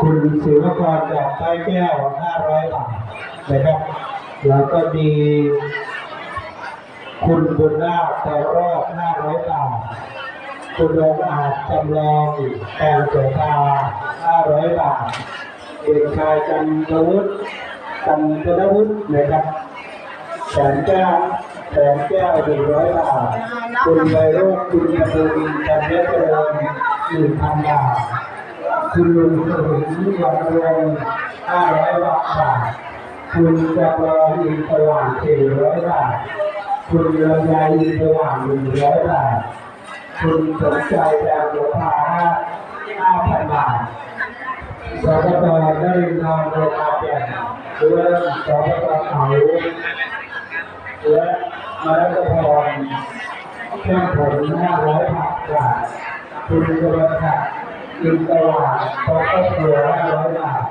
คุณศิวกรจากใต้แก้ว 500 บาทนะครับ แล้วก็มีคุณบุญนาคแต่รอบ 500 บาท คุณลงอาจจำลองแปลงเสตา500 บาท เด็กชายจันทวุฒิจันทวุฒินะครับแสนแก้วแสนแก้วหนึ่งร้อยบาท คุณไวโรจน์คุณกระดูนจันทเจริญหนึ่งพันบาท คุณลุงสมุนวันรวมห้าร้อยบาทคุณจำลองอินสว่างสี่ร้อยบาท คุณลำไยอินสว่างหนึ่งร้อยบาท คุณสมใจแดงโลภาห้าพันบาทสปตได้นำโรงงานแก่เรื่องสปตเขาและมารัตพรเครื่องผล500ผักบาทคุณกระบัต กินตลาดพอครอบครัวห้าร้อยบาท